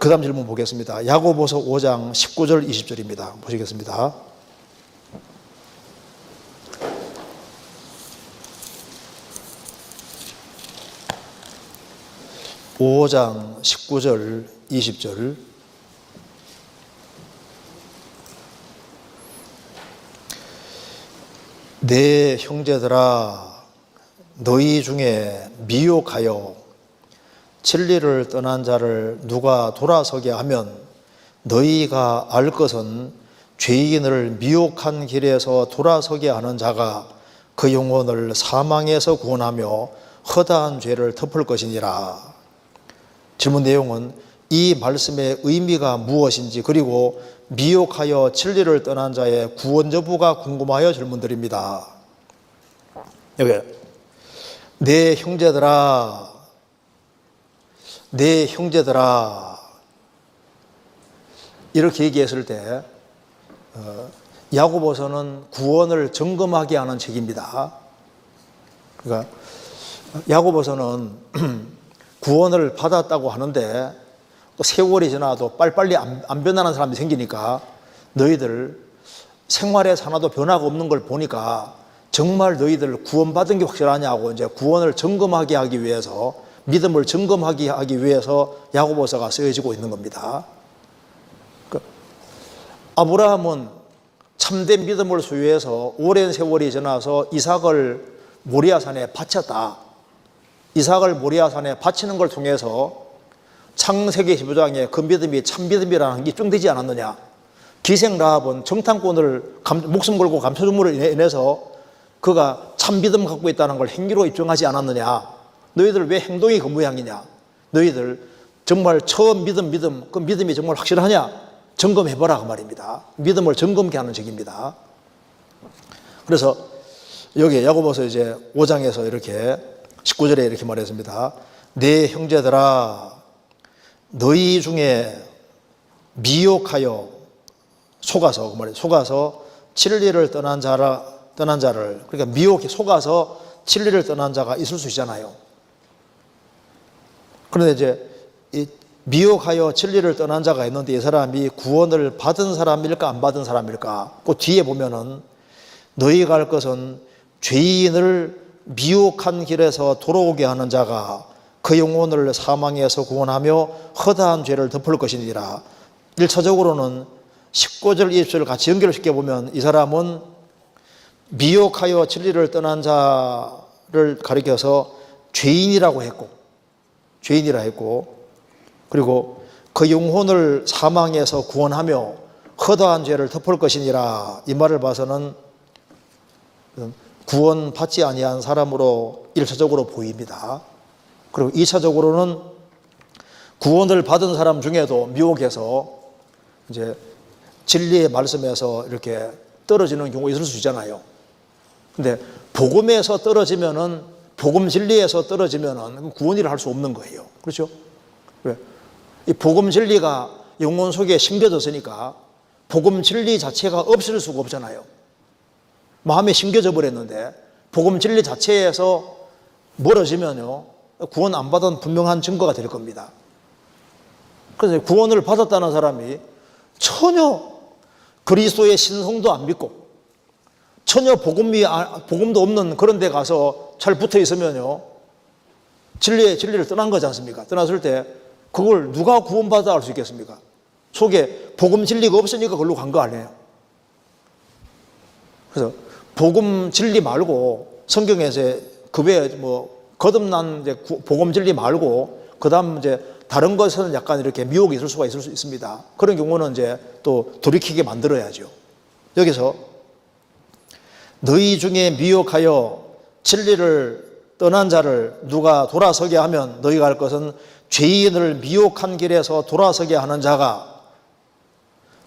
그 다음 질문 보겠습니다. 야고보서 5장 19절 20절입니다. 보시겠습니다. 오장 19절 20절 내 형제들아 너희 중에 미혹하여 진리를 떠난 자를 누가 돌아서게 하면 너희가 알 것은 죄인을 미혹한 길에서 돌아서게 하는 자가 그 영혼을 사망에서 구원하며 허다한 죄를 덮을 것이니라. 질문 내용은 이 말씀의 의미가 무엇인지 그리고 미혹하여 진리를 떠난 자의 구원 여부가 궁금하여 질문드립니다. 여기 내 형제들아 내 형제들아 이렇게 얘기했을 때 어, 야고보서는 구원을 점검하게 하는 책입니다. 그러니까 야고보서는 구원을 받았다고 하는데 또 세월이 지나도 빨리빨리 안, 안 변하는 사람이 생기니까 너희들 생활에 하나도 변화가 없는 걸 보니까 정말 너희들 구원받은 게 확실하냐고 이제 구원을 점검하게 하기 위해서 믿음을 점검하게 하기 위해서 야고보서가 쓰여지고 있는 겁니다. 그 아브라함은 참된 믿음을 소유해서 오랜 세월이 지나서 이삭을 모리아산에 바쳤다. 이삭을 모리아산에 바치는 걸 통해서 창세기 15장에 그 믿음이 참 믿음이라는 게 입증되지 않았느냐. 기생 라합은 정탐꾼을 감, 목숨 걸고 감춰줌으로 인해서 그가 참 믿음 갖고 있다는 걸 행위로 입증하지 않았느냐. 너희들 왜 행동이 그 모양이냐. 너희들 정말 처음 믿음 믿음 그 믿음이 정말 확실하냐. 점검해 보라 그 말입니다. 믿음을 점검케 하는 책입니다. 그래서 여기 야고보서 이제 5장에서 이렇게 19절에 이렇게 말했습니다. 내 형제들아 너희 중에 미혹하여 속아서 그 말이에요. 속아서 진리를 떠난 자라 떠난 자를 그러니까 미혹해 속아서 진리를 떠난 자가 있을 수 있잖아요. 그런데 이제 이 미혹하여 진리를 떠난 자가 있는데 이 사람이 구원을 받은 사람일까 안 받은 사람일까? 그 뒤에 보면은 너희가 할 것은 죄인을 미혹한 길에서 돌아오게 하는 자가 그 영혼을 사망에서 구원하며 허다한 죄를 덮을 것이니라. 1차적으로는 19절, 20절을 같이 연결시켜 보면 이 사람은 미혹하여 진리를 떠난 자를 가리켜서 죄인이라고 했고, 죄인이라 했고, 그리고 그 영혼을 사망에서 구원하며 허다한 죄를 덮을 것이니라. 이 말을 봐서는 구원받지 아니한 사람으로 일차적으로 보입니다. 그리고 이차적으로는 구원을 받은 사람 중에도 미혹해서 이제 진리의 말씀에서 이렇게 떨어지는 경우가 있을 수 있잖아요. 근데 복음에서 떨어지면은 복음 진리에서 떨어지면은 구원이라 할 수 없는 거예요. 그렇죠? 왜? 이 복음 진리가 영혼 속에 심겨졌으니까 복음 진리 자체가 없을 수가 없잖아요. 마음에 심겨져 버렸는데 복음 진리 자체에서 멀어지면요 구원 안 받은 분명한 증거가 될 겁니다. 그래서 구원을 받았다는 사람이 전혀 그리스도의 신성도 안 믿고 전혀 복음이 아, 복음도 없는 그런 데 가서 잘 붙어 있으면요 진리의 진리를 떠난 거지 않습니까? 떠났을 때 그걸 누가 구원받아 알 수 있겠습니까? 속에 복음 진리가 없으니까 그걸로 간 거 아니에요. 그래서 복음 진리 말고 성경에서 그 외에 뭐 거듭난 이제 복음 진리 말고 그다음 이제 다른 것은 약간 이렇게 미혹이 있을 수가 있을 수 있습니다. 그런 경우는 이제 또 돌이키게 만들어야죠. 여기서 너희 중에 미혹하여 진리를 떠난 자를 누가 돌아서게 하면 너희가 할 것은 죄인을 미혹한 길에서 돌아서게 하는 자가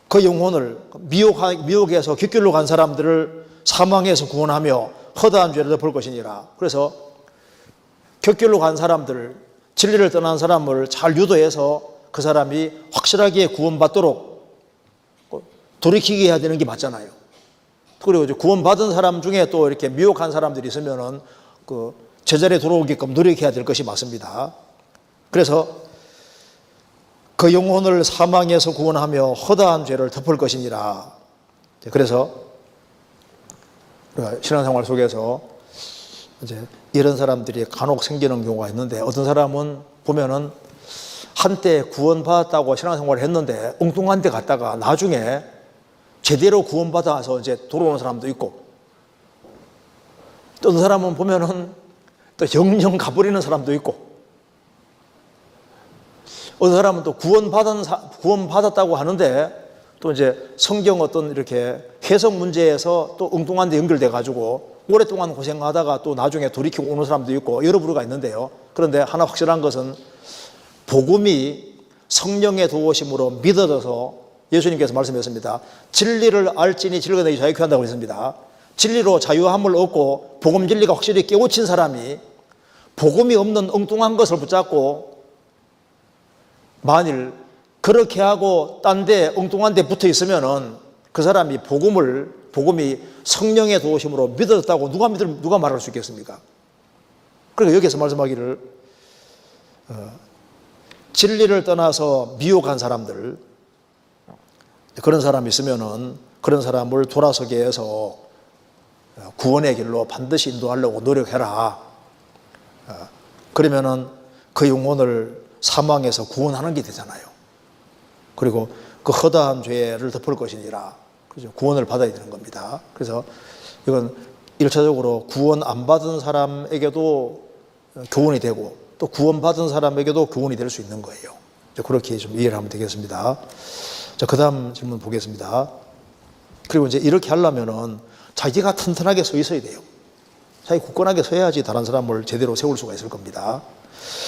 그 영혼을 미혹, 미혹해서 귓길로 간 사람들을 사망에서 구원하며 허다한 죄를 덮을 것이니라. 그래서 곁길로 간 사람들, 진리를 떠난 사람을 잘 유도해서 그 사람이 확실하게 구원받도록 돌이키게 해야 되는 게 맞잖아요. 그리고 이제 구원받은 사람 중에 또 이렇게 미혹한 사람들이 있으면은 그 제자리에 돌아오게끔 노력해야 될 것이 맞습니다. 그래서 그 영혼을 사망에서 구원하며 허다한 죄를 덮을 것이니라. 그래서 우리가 신앙생활 속에서 이제 이런 사람들이 간혹 생기는 경우가 있는데 어떤 사람은 보면은 한때 구원받았다고 신앙생활을 했는데 엉뚱한 데 갔다가 나중에 제대로 구원받아서 이제 돌아오는 사람도 있고 또 어떤 사람은 보면은 또 영영 가버리는 사람도 있고 어떤 사람은 또 구원받은 사- 구원받았다고 하는데 또 이제 성경 어떤 이렇게 해석 문제에서 또 엉뚱한 데 연결돼 가지고 오랫동안 고생하다가 또 나중에 돌이키고 오는 사람도 있고 여러 부류가 있는데요. 그런데 하나 확실한 것은 복음이 성령의 도우심으로 믿어져서 예수님께서 말씀하셨습니다. 진리를 알지니 진리가 너희 자유케 한다고 했습니다. 진리로 자유함을 얻고 복음 진리가 확실히 깨우친 사람이 복음이 없는 엉뚱한 것을 붙잡고 만일 그렇게 하고 딴 데 엉뚱한 데 붙어 있으면은 그 사람이 복음을 복음이 성령의 도우심으로 믿어졌다고 누가 믿을 누가 말할 수 있겠습니까? 그러니까 여기서 말씀하기를 어, 진리를 떠나서 미혹한 사람들 그런 사람이 있으면은 그런 사람을 돌아서게 해서 어, 구원의 길로 반드시 인도하려고 노력해라. 어, 그러면은 그 영혼을 사망에서 구원하는 게 되잖아요. 그리고 그 허다한 죄를 덮을 것이니라. 그죠? 구원을 받아야 되는 겁니다. 그래서 이건 일차적으로 구원 안 받은 사람에게도 교훈이 되고 또 구원 받은 사람에게도 교훈이 될 수 있는 거예요. 그렇게 좀 이해를 하면 되겠습니다. 자, 그 다음 질문 보겠습니다. 그리고 이제 이렇게 하려면은 자기가 튼튼하게 서 있어야 돼요. 자기 굳건하게 서야지 다른 사람을 제대로 세울 수가 있을 겁니다.